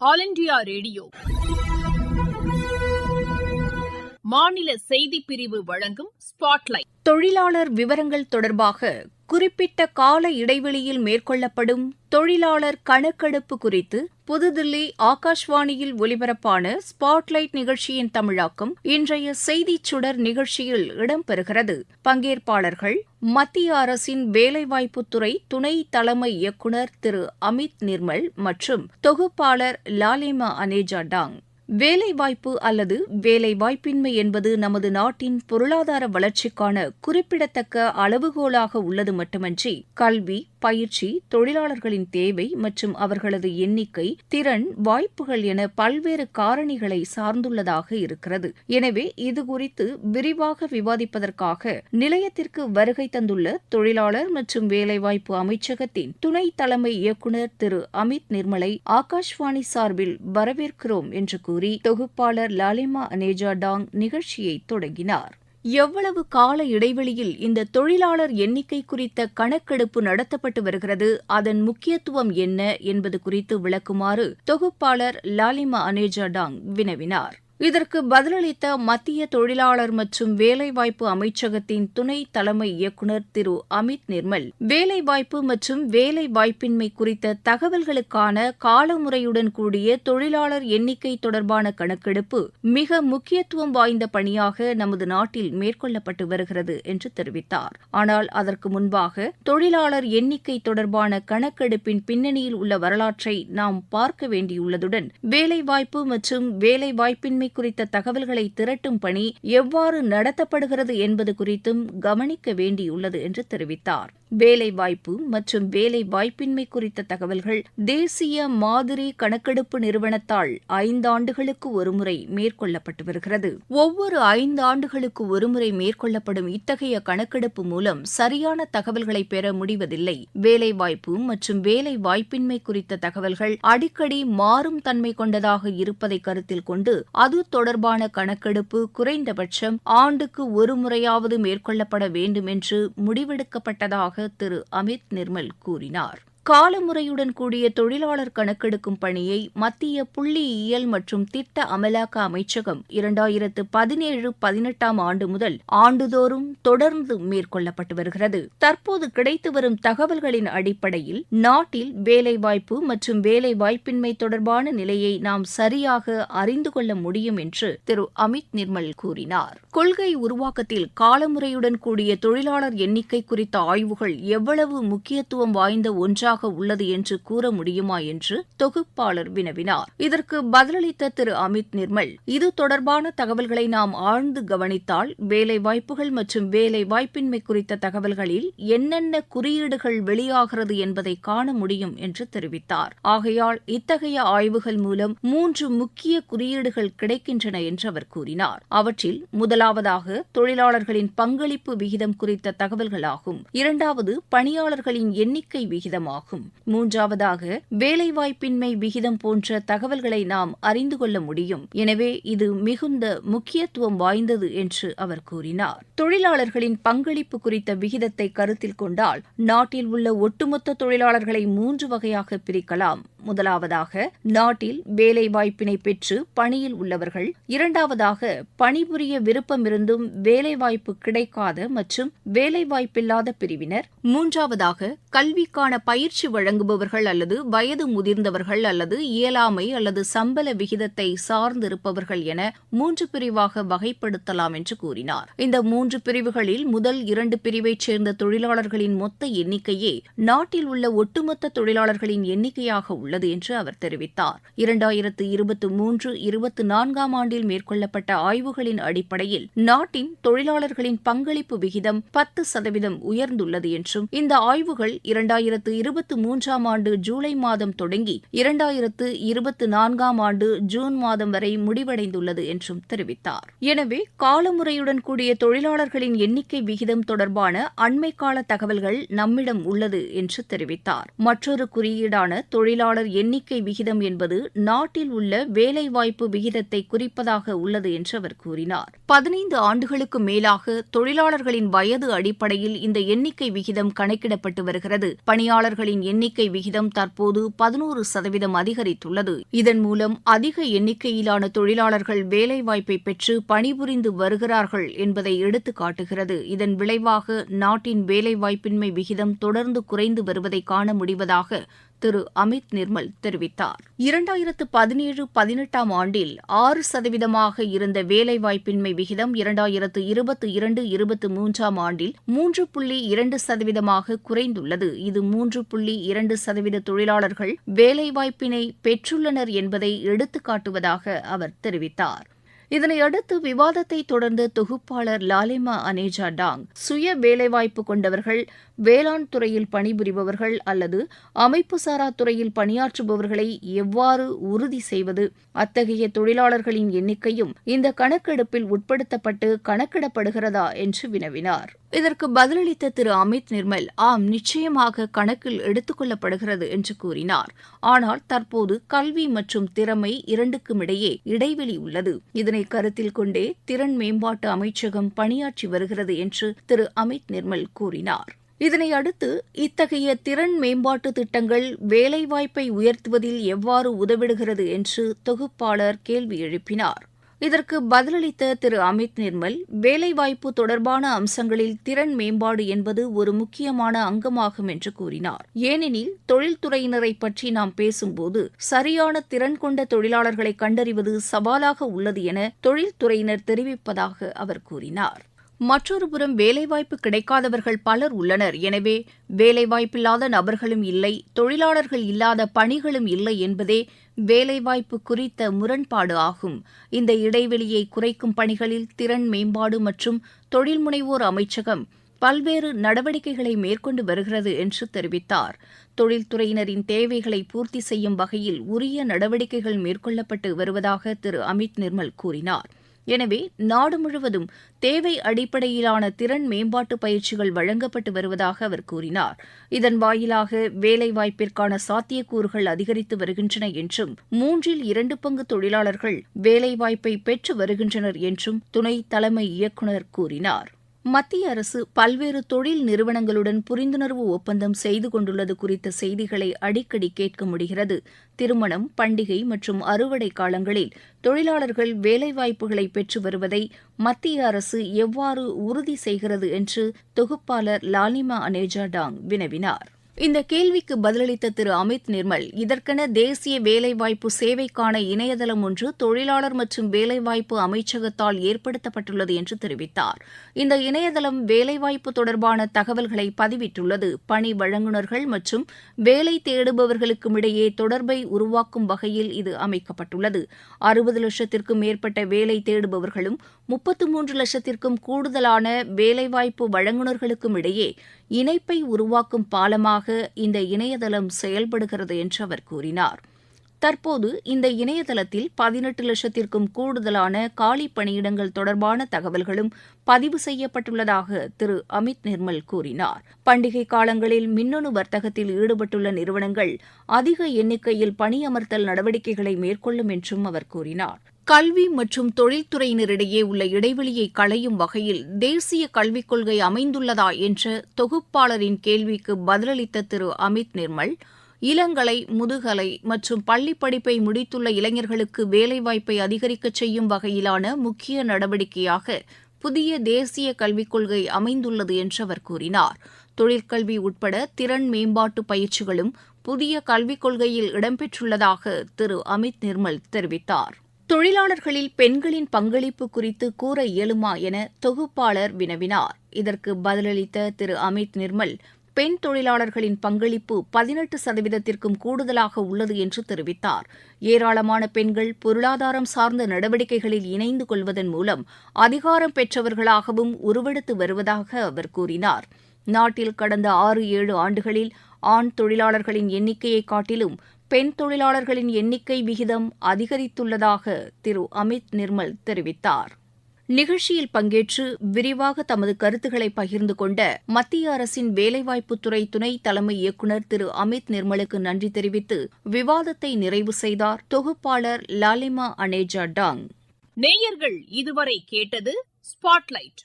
All India radio. மாநில செய்தி பிரிவு வழங்கும் ஸ்பாட்லைட். தொழிலாளர் விவரங்கள் தொடர்பாக குறிப்பிட்ட கால இடைவெளியில் மேற்கொள்ளப்படும் தொழிலாளர் கணக்கெடுப்பு குறித்து புதுதில்லி ஆகாஷ்வாணியில் ஒலிபரப்பான ஸ்பாட்லைட் நிகழ்ச்சியின் தமிழாக்கம் இன்றைய செய்திச் சுடர் நிகழ்ச்சியில் இடம்பெறுகிறது. பங்கேற்பாளர்கள் மத்திய அரசின் வேலைவாய்ப்புத்துறை துணை தலைமை இயக்குநர் திரு அமித் நிர்மல் மற்றும் தொகுப்பாளர் லாலிமா அனேஜா டாங். வேலைவாய்ப்பு அல்லது வேலைவாய்ப்பின்மை என்பது நமது நாட்டின் பொருளாதார வளர்ச்சிக்கான குறிப்பிடத்தக்க அளவுகோலாக உள்ளது மட்டுமன்றி கல்வி பயிற்சி தொழிலாளர்களின் தேவை மற்றும் அவர்களது எண்ணிக்கை திறன் வாய்ப்புகள் என பல்வேறு காரணிகளை சார்ந்துள்ளதாக இருக்கிறது. எனவே இதுகுறித்து விரிவாக விவாதிப்பதற்காக நிலையத்திற்கு வருகை தந்துள்ள தொழிலாளர் மற்றும் வேலைவாய்ப்பு அமைச்சகத்தின் துணை தலைமை இயக்குநர் திரு அமித் நிர்மலை ஆகாஷ்வாணி சார்பில் வரவேற்கிறோம் என்று கூறி தொகுப்பாளர் லாலிமா அனேஜா டாங் நிகழ்ச்சியை தொடங்கினார். எவ்வளவு கால இடைவெளியில் இந்த தொழிலாளர் எண்ணிக்கை குறித்த கணக்கெடுப்பு நடத்தப்பட்டு வருகிறது அதன் முக்கியத்துவம் என்ன என்பது குறித்து விளக்குமாறு தொகுப்பாளர் லாலிமா அனேஜா டாங் வினவினார். இதற்கு பதிலளித்த மத்திய தொழிலாளர் மற்றும் வேலைவாய்ப்பு அமைச்சகத்தின் துணை தலைமை இயக்குநர் திரு அமித் நிர்மல் வேலைவாய்ப்பு மற்றும் வேலை வாய்ப்பின்மை குறித்த தகவல்களுக்கான காலமுறையுடன் கூடிய தொழிலாளர் எண்ணிக்கை தொடர்பான கணக்கெடுப்பு மிக முக்கியத்துவம் வாய்ந்த பணியாக நமது நாட்டில் மேற்கொள்ளப்பட்டு வருகிறது என்று தெரிவித்தார். ஆனால் அதற்கு முன்பாக தொழிலாளர் எண்ணிக்கை தொடர்பான கணக்கெடுப்பின் பின்னணியில் உள்ள வரலாற்றை நாம் பார்க்க வேண்டியுள்ளதுடன் வேலைவாய்ப்பு மற்றும் வேலைவாய்ப்பின்மை குறித்த தகவல்களை திரட்டும் பணி எவ்வாறு நடத்தப்படுகிறது என்பது குறித்தும் கவனிக்க வேண்டியுள்ளது என்று தெரிவித்தார். வேலைவாய்ப்பு மற்றும் வேலை வாய்ப்பின்மை குறித்த தகவல்கள் தேசிய மாதிரி கணக்கெடுப்பு நிறுவனத்தால் ஐந்தாண்டுகளுக்கு ஒருமுறை மேற்கொள்ளப்பட்டு வருகிறது. ஒவ்வொரு ஐந்தாண்டுகளுக்கு ஒருமுறை மேற்கொள்ளப்படும் இத்தகைய கணக்கெடுப்பு மூலம் சரியான தகவல்களை பெற முடிவதில்லை. வேலைவாய்ப்பு மற்றும் வேலை வாய்ப்பின்மை குறித்த தகவல்கள் அடிக்கடி மாறும் தன்மை கொண்டதாக இருப்பதை கருத்தில் கொண்டு அது தொடர்பான கணக்கெடுப்பு குறைந்தபட்சம் ஆண்டுக்கு ஒரு முறையாவது மேற்கொள்ளப்பட வேண்டும் என்று முடிவெடுக்கப்பட்டதாக திரு அமித் நிர்மல் கூறினார். காலமுறையுடன் கூடிய தொழிலாளர் கணக்கெடுக்கும் பணியை மத்திய புள்ளியியல் மற்றும் திட்ட அமலாக்க அமைச்சகம் இரண்டாயிரத்து பதினேழு பதினெட்டாம் ஆண்டு முதல் ஆண்டுதோறும் தொடர்ந்து மேற்கொள்ளப்பட்டு வருகிறது. தற்போது கிடைத்து வரும் தகவல்களின் அடிப்படையில் நாட்டில் வேலைவாய்ப்பு மற்றும் வேலைவாய்ப்பின்மை தொடர்பான நிலையை நாம் சரியாக அறிந்து கொள்ள முடியும் என்று திரு அமித் நிர்மல் கூறினார். கொள்கை உருவாக்கத்தில் காலமுறையுடன் கூடிய தொழிலாளர் எண்ணிக்கை குறித்த ஆய்வுகள் எவ்வளவு முக்கியத்துவம் வாய்ந்த ஒன்றாக உள்ளது என்று கூற முடியுமா என்று தொகுப்பாளர் வினவினார். இதற்கு பதிலளித்த திரு. அமித் நிர்மல் இது தொடர்பான தகவல்களை நாம் ஆழ்ந்து கவனித்தால் வேலை வாய்ப்புகள் மற்றும் வேலை வாய்ப்பின்மை குறித்த தகவல்களில் என்னென்ன குறியீடுகள் வெளியாகிறது என்பதை காண முடியும் என்று தெரிவித்தார். ஆகையால் இத்தகைய ஆய்வுகள் மூலம் மூன்று முக்கிய குறியீடுகள் கிடைக்கின்றன என்று அவர் கூறினார். அவற்றில் முதலாவதாக தொழிலாளர்களின் பங்களிப்பு விகிதம் குறித்த தகவல்களாகும். இரண்டாவது பணியாளர்களின் எண்ணிக்கை விகிதமாகும். மூன்றாவதாக வேலைவாய்ப்பின்மை விகிதம் போன்ற தகவல்களை நாம் அறிந்து கொள்ள முடியும். எனவே இது மிகுந்த முக்கியத்துவம் வாய்ந்தது என்று அவர் கூறினார். தொழிலாளர்களின் பங்களிப்பு குறித்த விகிதத்தை கருத்தில் கொண்டால் நாட்டில் உள்ள ஒட்டுமொத்த தொழிலாளர்களை மூன்று வகையாக பிரிக்கலாம். முதலாவதாக நாட்டில் வேலைவாய்ப்பினை பெற்று பணியில் உள்ளவர்கள் இரண்டாவதாக பணிபுரிய விருப்பமிருந்தும் வேலைவாய்ப்பு கிடைக்காத மற்றும் வேலைவாய்ப்பில்லாத பிரிவினர் மூன்றாவதாக கல்விக்கான பயிற்சி வழங்குபவர்கள் அல்லது வயது முதிர்ந்தவர்கள் அல்லது இயலாமை அல்லது சம்பள விகிதத்தை சார்ந்திருப்பவர்கள் என மூன்று பிரிவாக வகைப்படுத்தலாம் என்று கூறினார். இந்த மூன்று பிரிவுகளில் முதல் இரண்டு பிரிவைச் சேர்ந்த தொழிலாளர்களின் மொத்த எண்ணிக்கையே நாட்டில் உள்ள ஒட்டுமொத்த தொழிலாளர்களின் எண்ணிக்கையாக உள்ளது. உள்ளது என்று அவர் தெரிவித்தார். இரண்டாயிரத்து இருபத்தி மூன்று இருபத்தி நான்காம் ஆண்டில் மேற்கொள்ளப்பட்ட ஆய்வுகளின் அடிப்படையில் நாட்டின் தொழிலாளர்களின் பங்களிப்பு விகிதம் பத்து சதவீதம் உயர்ந்துள்ளது என்றும் இந்த ஆய்வுகள் இரண்டாயிரத்து இருபத்தி மூன்றாம் ஆண்டு ஜூலை மாதம் தொடங்கி இரண்டாயிரத்து இருபத்தி நான்காம் ஆண்டு ஜூன் மாதம் வரை முடிவடைந்துள்ளது என்றும் தெரிவித்தார். எனவே காலமுறையுடன் கூடிய தொழிலாளர்களின் எண்ணிக்கை விகிதம் தொடர்பான அண்மை கால தகவல்கள் நம்மிடம் உள்ளது என்று தெரிவித்தார். மற்றொரு குறியீடான தொழிலாளர் தொழிலாளர் எண்ணிக்கை விகிதம் என்பது நாட்டில் உள்ள வேலைவாய்ப்பு விகிதத்தை குறிப்பதாக உள்ளது என்று அவர் கூறினார். பதினைந்து ஆண்டுகளுக்கு மேலாக தொழிலாளர்களின் வயது அடிப்படையில் இந்த எண்ணிக்கை விகிதம் கணக்கிடப்பட்டு வருகிறது. பணியாளர்களின் எண்ணிக்கை விகிதம் தற்போது பதினோரு சதவீதம் அதிகரித்துள்ளது. இதன் மூலம் அதிக எண்ணிக்கையிலான தொழிலாளர்கள் வேலைவாய்ப்பை பெற்று பணிபுரிந்து வருகிறார்கள் என்பதை எடுத்துக் காட்டுகிறது. இதன் விளைவாக நாட்டின் வேலைவாய்ப்பின்மை விகிதம் தொடர்ந்து குறைந்து வருவதை காண முடிவதாக திரு அமித் நிர்மல் தெரிவித்தார். இரண்டாயிரத்து பதினேழு பதினெட்டாம் ஆண்டில் ஆறு சதவீதமாக இருந்த வேலைவாய்ப்பின்மை விகிதம் இரண்டாயிரத்து இருபத்தி இரண்டு இருபத்தி மூன்றாம் ஆண்டில் மூன்று புள்ளி இரண்டு சதவீதமாக குறைந்துள்ளது. இது மூன்று புள்ளி இரண்டு சதவீத தொழிலாளர்கள் வேலைவாய்ப்பினை பெற்றுள்ளனர் என்பதை எடுத்துக்காட்டுவதாக அவர் தெரிவித்தார். இதனையடுத்து விவாதத்தை தொடர்ந்த தொகுப்பாளர் லாலிமா அனேஜா டாங் சுய வேலைவாய்ப்பு கொண்டவர்கள் வேளாண் துறையில் பணிபுரிபவர்கள் அல்லது அமைப்புசாரா துறையில் பணியாற்றுபவர்களை எவ்வாறு உறுதி செய்வது அத்தகைய தொழிலாளர்களின் எண்ணிக்கையும் இந்த கணக்கெடுப்பில் உட்படுத்தப்பட்டு கணக்கிடப்படுகிறதா என்று வினவினார். இதற்கு பதிலளித்த திரு அமித் நிர்மல் ஆம் நிச்சயமாக கணக்கில் எடுத்துக்கொள்ளப்படுகிறது என்று கூறினார். ஆனால் தற்போது கல்வி மற்றும் திறமை இரண்டுக்கும் இடையே இடைவெளி உள்ளது. இதனை கருத்தில் கொண்டே திறன் மேம்பாட்டு அமைச்சகம் பணியாற்றி வருகிறது என்று திரு அமித் நிர்மல் கூறினார். இதனை அடுத்து இத்தகைய திறன் மேம்பாட்டு திட்டங்கள் வேலைவாய்ப்பை உயர்த்துவதில் எவ்வாறு உதவிடுகிறது என்று தொகுப்பாளர் கேள்வி எழுப்பினார். இதற்கு பதிலளித்த திரு அமித் நிர்மல் வேலைவாய்ப்பு தொடர்பான அம்சங்களில் திறன் மேம்பாடு என்பது ஒரு முக்கியமான அங்கமாகும் என்று கூறினார். ஏனெனில் தொழில்துறையினரை பற்றி நாம் பேசும்போது சரியான திறன் கொண்ட தொழிலாளர்களை கண்டறிவது சவாலாக உள்ளது என தொழில்துறையினர் தெரிவிப்பதாக அவர் கூறினார். மற்றொரு புறம் வேலைவாய்ப்பு கிடைக்காதவர்கள் பலர் உள்ளனர். எனவே வேலைவாய்ப்பில்லாத நபர்களும் இல்லை தொழிலாளர்கள் இல்லாத பணிகளும் இல்லை என்பதே வேலைவாய்ப்பு குறித்த முரண்பாடு ஆகும். இந்த இடைவெளியை குறைக்கும் பணிகளில் திறன் மேம்பாடு மற்றும் தொழில் முனைவோர் அமைச்சகம் பல்வேறு நடவடிக்கைகளை மேற்கொண்டு வருகிறது என்று தெரிவித்தார். தொழில்துறையினரின் தேவைகளை பூர்த்தி செய்யும் வகையில் உரிய நடவடிக்கைகள் மேற்கொள்ளப்பட்டு வருவதாக திரு. அமித் நிர்மல் கூறினார். எனவே நாடு முழுவதும் தேவை அடிப்படையிலான திறன் மேம்பாட்டு பயிற்சிகள் வழங்கப்பட்டு வருவதாக அவர் கூறினார். இதன் வாயிலாக வேலைவாய்ப்பிற்கான சாத்தியக்கூறுகள் அதிகரித்து வருகின்றன என்றும் மூன்றில் இரண்டு பங்கு தொழிலாளர்கள் வேலைவாய்ப்பை பெற்று வருகின்றனர் என்றும் துணை தலைமை இயக்குநர் கூறினார். மத்திய அரசு பல்வேறு தொழில் நிறுவனங்களுடன் புரிந்துணர்வு ஒப்பந்தம் செய்து கொண்டுள்ளது குறித்த செய்திகளை அடிக்கடி கேட்க முடிகிறது. திருமணம் பண்டிகை மற்றும் அறுவடை காலங்களில் தொழிலாளர்கள் வேலைவாய்ப்புகளை பெற்று வருவதை மத்திய அரசு எவ்வாறு உறுதி செய்கிறது என்று தொகுப்பாளர் லாலிமா அனேஜா டாங் வினவினார். இந்த கேள்விக்கு பதிலளித்த திரு. அமித் நிர்மல் இதற்கென தேசிய வேலைவாய்ப்பு சேவைக்கான இணையதளம் ஒன்று தொழிலாளர் மற்றும் வேலைவாய்ப்பு அமைச்சகத்தால் ஏற்படுத்தப்பட்டுள்ளது என்று தெரிவித்தார். இந்த இணையதளம் வேலைவாய்ப்பு தொடர்பான தகவல்களை பதிவிட்டுள்ளது. பணி வழங்குநர்கள் மற்றும் வேலை தேடுபவர்களுக்கும் இடையே தொடர்பை உருவாக்கும் வகையில் இது அமைக்கப்பட்டுள்ளது. அறுபது லட்சத்திற்கும் மேற்பட்ட வேலை தேடுபவர்களும் முப்பத்து மூன்று லட்சத்திற்கும் கூடுதலான வேலைவாய்ப்பு வழங்குநர்களுக்கும் இடையே இணைப்பை உருவாக்கும் பாலமாக இந்த இணையதளம் செயல்படுகிறது என்று அவர் கூறினார். தற்போது இந்த இணையதளத்தில் பதினெட்டு லட்சத்திற்கும் கூடுதலான காலி பணியிடங்கள் தொடர்பான தகவல்களும் பதிவு செய்யப்பட்டுள்ளதாக திரு. அமித் நிர்மல் கூறினார். பண்டிகை காலங்களில் மின்னணு வர்த்தகத்தில் ஈடுபட்டுள்ள நிறுவனங்கள் அதிக எண்ணிக்கையில் பணியமர்த்தல் நடவடிக்கைகளை மேற்கொள்ளும் என்றும் அவர் கூறினார். கல்வி மற்றும் தொழில்துறையினரிடையே உள்ள இடைவெளியை களையும் வகையில் தேசிய கல்விக் கொள்கை அமைந்துள்ளதா என்ற தொகுப்பாளரின் கேள்விக்கு பதிலளித்த திரு. அமித் நிர்மல் இளங்கலை முதுகலை மற்றும் பள்ளிப் படிப்பை முடித்துள்ள இளைஞர்களுக்கு வேலைவாய்ப்பை அதிகரிக்கச் செய்யும் வகையிலான முக்கிய நடவடிக்கையாக புதிய தேசிய கல்விக் கொள்கை அமைந்துள்ளது என்று அவர் கூறினார். தொழிற்கல்வி உட்பட திறன் மேம்பாட்டு பயிற்சிகளும் புதிய கல்விக் கொள்கையில் இடம்பெற்றுள்ளதாக திரு. அமித் நிர்மல் தெரிவித்தார். தொழிலாளர்களில் பெண்களின் பங்களிப்பு குறித்து கூற இயலுமா என தொகுப்பாளர் வினவினார். இதற்கு பதிலளித்த திரு. அமித் நிர்மல் பெண் தொழிலாளர்களின் பங்களிப்பு பதினெட்டு சதவீதத்திற்கும் கூடுதலாக உள்ளது என்று தெரிவித்தார். ஏராளமான பெண்கள் பொருளாதாரம் சார்ந்த நடவடிக்கைகளில் இணைந்து கொள்வதன் மூலம் அதிகாரம் பெற்றவர்களாகவும் உருவெடுத்து வருவதாக அவர் கூறினார். நாட்டில் கடந்த ஆறு ஏழு ஆண்டுகளில் ஆண் தொழிலாளர்களின் எண்ணிக்கையை காட்டிலும் பெண் தொழிலாளர்களின் எண்ணிக்கை விகிதம் அதிகரித்துள்ளதாக திரு அமித் நிர்மல் தெரிவித்தார். நிகழ்ச்சியில் பங்கேற்று விரிவாக தமது கருத்துக்களை பகிர்ந்து கொண்ட மத்திய அரசின் வேலைவாய்ப்புத்துறை துணை தலைமை இயக்குநர் திரு அமித் நிர்மலுக்கு நன்றி தெரிவித்து விவாதத்தை நிறைவு செய்தார் தொகுப்பாளர் லாலிமா அனேஜா டாங். நேயர்கள் இதுவரை கேட்டது ஸ்பாட்லைட்.